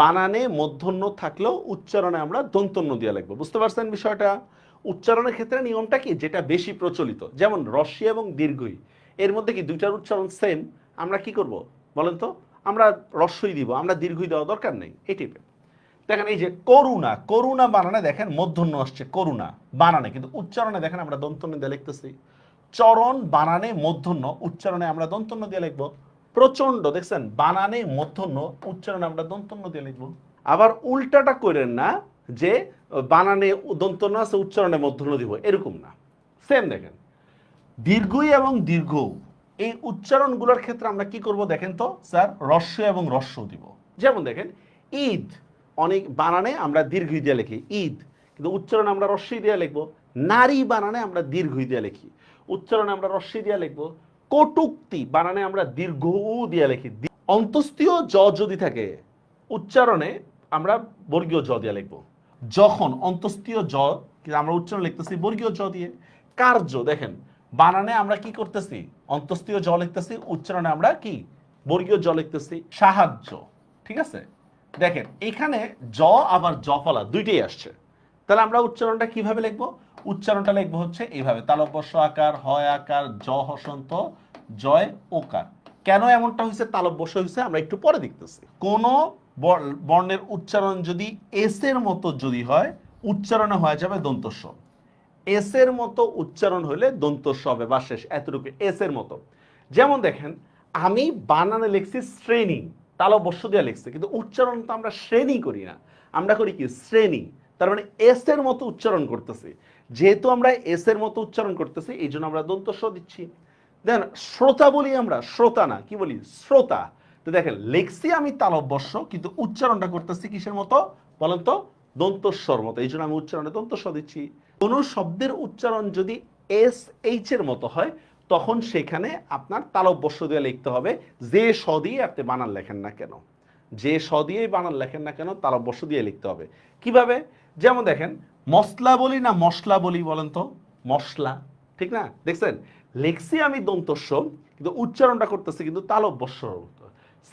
বানানে মধ্যন্য থাকলেও উচ্চারণে আমরা দন্তন্য দিয়ে লিখব। বুঝতে পারছেন বিষয়টা? উচ্চারণের ক্ষেত্রে নিয়মটা কি? যেটা বেশি প্রচলিত, যেমন রস্যি এবং দীর্ঘই। এর মধ্যে কি দুইটার উচ্চারণ সেম আমরা কি করব? বলেন তো, আমরা রস্যই দিব, আমরা দীর্ঘই দেওয়া দরকার নেই, এই টাইপের দেখেন এই যে করুণা করুণা বানানে দেখেন মধ্যন্য আসছে, করুণা বানানে, কিন্তু উচ্চারণে দেখেন আমরা দন্তন্য দিয়ে লিখতেছি। চরণ বানানে মধ্যন্য উচ্চারণে আমরা দন্তন্য দিয়ে লিখব। প্রচণ্ড দেখছেন? বানানে মধ্যন্য উচ্চারণে আমরা দন্তন্য দিয়ে লিখব। আবার উল্টাটা করেন না যে বানানে দন্তন্য আছে, উচ্চারণে মধ্যন্য দিব। এরকম না। সেম দেখেন। দীর্ঘই এবং দীর্ঘ এই উচ্চারণগুলোর ক্ষেত্রে আমরা কি করব দেখেন তো? স্যার রস্য এবং রস্য দিব। যেমন দেখেন, ঈদ, অনেক বানানে আমরা দীর্ঘ দিয়ে লিখি। ঈদ, কিন্তু উচ্চারণে আমরা রস্যই দিয়ে লিখব। নারী বানানে আমরা দীর্ঘই দিয়ে লিখি। উচ্চারণে আমরা রস্যই দিয়ে লিখব। কটুক্তি, বানানে আমরা দীর্ঘ উ দিয়ে লিখি। অন্তস্থীয় জ যদি থাকে, উচ্চারণে আমরা বর্গীয় জ দিয়ে লিখব। যখন অন্তস্তীয় জ আমরা উচ্চারণ লিখতেছি বর্গীয় জ দিয়ে। কার্য দেখেন, বানানে আমরা কি করতেছি? অন্তস্থীয় জ লিখতেছি, উচ্চারণে আমরা কি? বর্গীয় জ লিখতেছি, সাহায্য। ঠিক আছে? দেখেন, এখানে জ আবার জ ফলা দুইটাই আসছে। তাহলে আমরা উচ্চারণটা কীভাবে লিখব? উচ্চারণটা লিখব হচ্ছে এইভাবে। তালব্যস্য আকার, হয় আকার জ হসন্ত, জয়, ওকার। কেন এমনটা হয়েছে তালব্যস্য হয়েছে আমরা একটু পরে দেখতেছি। কোন বর- বর্ণের উচ্চারণ যদি এস এর মতো যদি হয়, উচ্চারণে হয়ে যাবে দন্তস্ব। এস এর মতো উচ্চারণ হলে দন্তস্ব হবে বা শেষ, এতটুকু এস এর মতো। যেমন দেখেন, আমি বানানে লিখছি শ্রেণি, তালব্যস্য দিয়ে লিখছি, কিন্তু উচ্চারণ তো আমরা শ্রেণি করি না। আমরা করি কি? শ্রেণি। তার মানে এস এর মতো উচ্চারণ করতেছি। যেহেতু আমরা এস এর মতো উচ্চারণ করতেছি, এই জন্য আমরা দন্তস্ব দিচ্ছি। দেখেন শ্রোতা বলি আমরা, শ্রোতা না, কি বলি? শ্রোতা। তো দেখেন, লেখছি আমি তালব্যস্য কিন্তু উচ্চারণটা করতেছি কিসের মতো? বলেন তো দন্তস্বর মতো। এই জন্য আমি উচ্চারণে দন্তস্ব দিচ্ছি। কোনো শব্দের উচ্চারণ যদি এস এইচ এর মতো হয়, তখন সেখানে আপনার তালব্যস্য দিয়ে লিখতে হবে, যে স দিয়ে আপনি বানান লেখেন না কেন। যে স দিয়েই বানান লেখেন না কেন তালব্যস্য দিয়ে লিখতে হবে। কীভাবে? যেমন দেখেন মশলা বলি না মশলা বলি বলেন তো? মশলা, ঠিক না? দেখছেন? লেখছি আমি দন্তস্ব, কিন্তু উচ্চারণটা করতেছি কিন্তু তালব্যস্য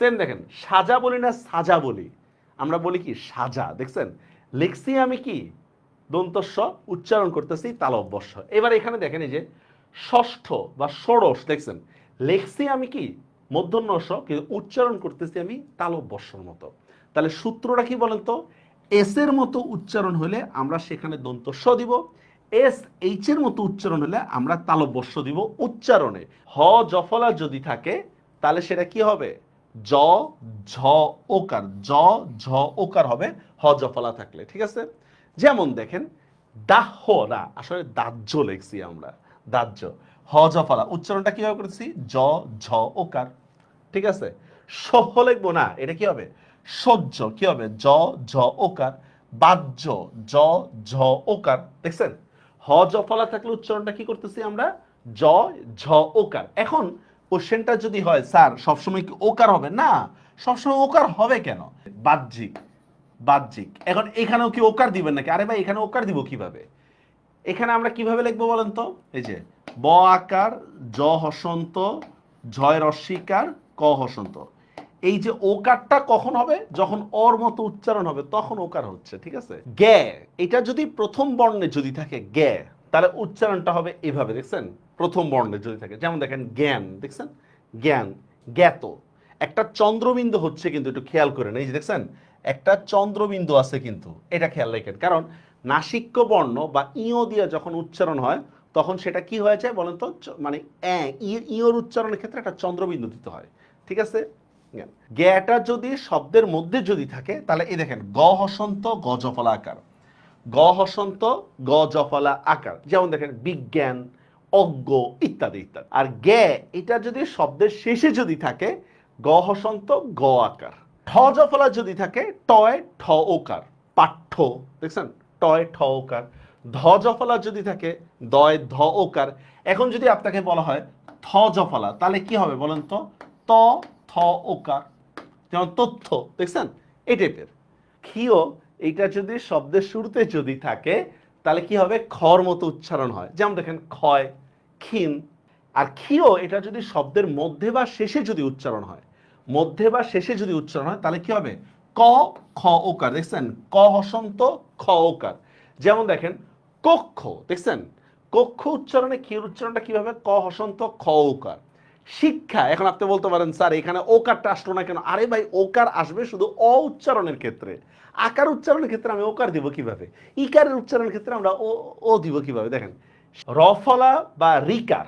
সেম দেখেন, সাজা বলি না সাজা বলি। আমরা বলি কি সাজা, দেখছেন? লেখছি আমি কি? দন্তস্ব, উচ্চারণ করতেছি তালব্যস্য এবার এখানে দেখেন এই যে ষষ্ঠ বা ষোড়শ, দেখছেন? লেখছি আমি কি? মধ্যন্যস কিন্তু উচ্চারণ করতেছি আমি তালব্যস্যর মতো। তাহলে সূত্রটা কি বলেন তো এস এর মতো উচ্চারণ হলে আমরা সেখানে দন্তস্ব দিব। এস এইচ এর মতো উচ্চারণ হলে আমরা তালব্যস্য দিব উচ্চারণে। হ জফলা যদি থাকে, তাহলে সেটা কি হবে? জ, ঝ, ওকার। জ, ঝ, ওকার হবে হ জফলা থাকলে, ঠিক আছে? যেমন দেখেন দাহরা আসলে দাহ্য লেখছি আমরা। দাহ্য। হ জফলা উচ্চারণটা কীভাবে করেছি জ, ঝ, ওকার। ঠিক আছে? সহ লিখব না, এটা কি হবে? সহ্য, কি হবে? জ, ঝ, ওকার। বাহ্য, জ, ঝ, ওকার। দেখছেন? হ জ ফলা থাকলে উচ্চারণটা কি করতেছি আমরা? জ, ঝ, ওকার। এখন কোশ্চেনটা যদি হয়, স্যার, সবসময় কি ওকার হবে? না, সবসময় ওকার হবে কেন? বাহ্যিক বাহ্যিক। এখন এখানেও কি ওকার দিবেন নাকি? আরে ভাই, এখানে ওকার দিব কীভাবে? এখানে আমরা কীভাবে লিখব বলেন তো? এই যে ব আকার, জ হসন্ত ঝয় রস্বীকার ক হসন্ত। এই যে ওকারটা কখন হবে? যখন অর মতো উচ্চারণ হবে, তখন ওকার হচ্ছে, ঠিক আছে? গ্যা এটা যদি প্রথম বর্ণে যদি থাকে গ্যা তাহলে উচ্চারণটা হবে এভাবে, দেখছেন? প্রথম বর্ণে যদি থাকে, যেমন দেখেন জ্ঞান, দেখছেন? জ্ঞান, জ্ঞাত। একটা চন্দ্রবিন্দু হচ্ছে কিন্তু একটু খেয়াল করেন, এই যে দেখছেন? একটা চন্দ্রবিন্দু আছে কিন্তু, এটা খেয়াল রাখেন। কারণ নাসিক্য বর্ণ বা ইও দিয়ে যখন উচ্চারণ হয় তখন সেটা কি হয়ে যায় বলেন তো? মানে অ্যা, ই- ইওর উচ্চারণের ক্ষেত্রে একটা চন্দ্রবিন্দু দিতে হয় ঠিক আছে? গ্যাটা যদি শব্দের মধ্যে যদি থাকে তাহলে এই দেখেন গ হসন্ত গ জফলা আকার। গ হসন্ত গ জফলা আকার যেমন দেখেন বিজ্ঞান অজ্ঞ ইত্যাদি ইত্যাদি। আর জ্ঞা এটা যদি শব্দের শেষে যদি থাকে গ হসন্ত গ আকার। ঠ জফলা যদি থাকে টয় ঠ ওকার। পাঠ্য দেখছেন? টয় ঠ ওকার। ধ জফলা যদি থাকে, দয় ধ ওকার এখন যদি আপনাকে বলা হয় থ জফলা তাহলে কি হবে বলেন তো? ত থ ওকার যেমন তথ্য, দেখছেন? এই টাইপের। ক্ষীয়, এইটা যদি শব্দের শুরুতে যদি থাকে, তাহলে কি হবে? খর মতো উচ্চারণ হয়। যেমন দেখেন, ক্ষয়, ক্ষীণ। আর ক্ষীয়, এটা যদি শব্দের মধ্যে বা শেষে যদি উচ্চারণ হয়, মধ্যে বা শেষে যদি উচ্চারণ হয়, তাহলে কি হবে? ক খ ওকার দেখছেন? ক হসন্ত খ ওকার যেমন দেখেন কক্ষ, দেখছেন? কক্ষ উচ্চারণে কি উচ্চারণটা কীভাবে? ক হসন্ত, খ ওকার। শিক্ষা, এখন আপনি বলতে পারেন, স্যার, এখানে ওকারটা আসলো না কেন? আরে ভাই, ওকার আসবে শুধু অ উচ্চারণের ক্ষেত্রে। আকার উচ্চারণের ক্ষেত্রে আমি ওকার দিব কীভাবে? ইকারের উচ্চারণের ক্ষেত্রে আমরা ও ও দিব কীভাবে? দেখেন, রফলা বা রিকার,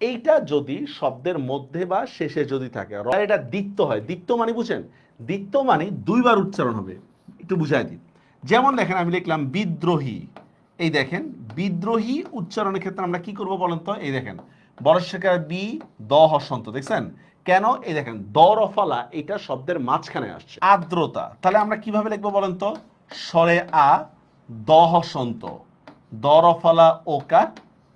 এইটা যদি শব্দের মধ্যে বা শেষে যদি থাকে এটা দ্বিত্ব হয়। দ্বিত্ব মানে বুঝেন? দ্বিত্ব মানে দুইবার উচ্চারণ হবে। একটু বুঝাই দিই। যেমন দেখেন, আমি লিখলাম, বিদ্রোহী। এই দেখেন, বিদ্রোহী উচ্চারণের ক্ষেত্রে আমরা কি করব বলেন তো? এই দেখেন বরস্বকার বি, দ, হসন্ত, দেখছেন? কেন? এই দেখেন, দ রফালা এটা শব্দের মাঝখানে আসছে। আর্দ্রতা, তাহলে আমরা কীভাবে লিখব বলেন তো? স্বরে আ, দ, হসন্ত, দ রফালা ওকার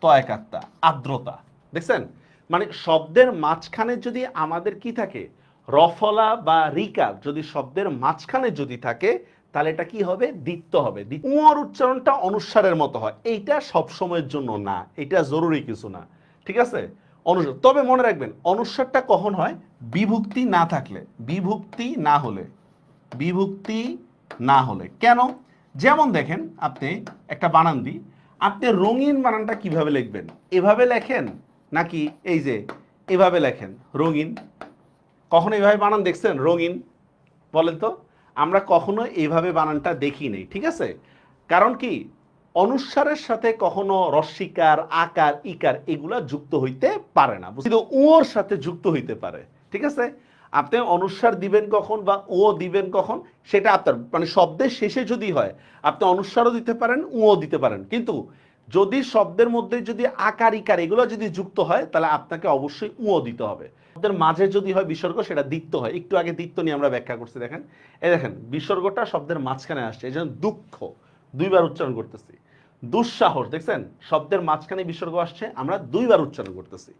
তয়কাত্তা আর্দ্রতা, দেখছেন? মানে শব্দের মাঝখানে যদি আমাদের কি থাকে? রফলা বা রিকার যদি শব্দের মাঝখানে যদি থাকে তাহলে এটা কি হবে? দ্বিত্ব হবে। উঁয়ার উচ্চারণটা অনুসারের মতো হয়। এইটা সব সময়ের জন্য না। এটা জরুরি কিছু না। ঠিক আছে? অনুসার। তবে মনে রাখবেন, অনুসারটা কখন হয়? বিভক্তি না থাকলে। বিভক্তি না হলে। বিভক্তি না হলে। কেন? যেমন দেখেন, আপনি একটা বানান দিই আপনি রঙিন বানানটা কীভাবে লিখবেন? এভাবে লেখেন? নাকি এই যে, এভাবে লেখেন? রঙিন। কখনো এভাবে বানান দেখছেন? রঙিন। বলেন তো। আমরা কখনো এইভাবে বানানটা দেখি নেই ঠিক আছে? কারণ কি? অনুস্বারের সাথে কখনো রস্বীকার আকার, ইকার এগুলা যুক্ত হইতে পারে না। কিন্তু ওর সাথে যুক্ত হইতে পারে, ঠিক আছে? আপনি অনুস্বার দিবেন কখন বা ও দিবেন কখন, সেটা আপনার মানে শব্দের শেষে যদি হয়, আপনি অনুস্বারও দিতে পারেন ও দিতে পারেন। কিন্তু যদি শব্দের মধ্যে যদি আকার, ইকার এগুলো যদি যুক্ত হয়, তাহলে আপনাকে অবশ্যই ও দিতে হবে। শব্দের মাঝে যদি হয় বিসর্গ, সেটা দিত্য হয়। একটু আগে দিত্য নিয়ে আমরা ব্যাখ্যা করছি, দেখেন। এই দেখেন, বিসর্গটা শব্দের মাঝখানে আসছে। এই জন্য দুঃখ, দুইবার উচ্চারণ করতেছি। দুঃসাহস, দেখছেন? শব্দের মাঝখানে বিসর্গ আসছে, আমরা দুইবার উচ্চারণ করতেছি।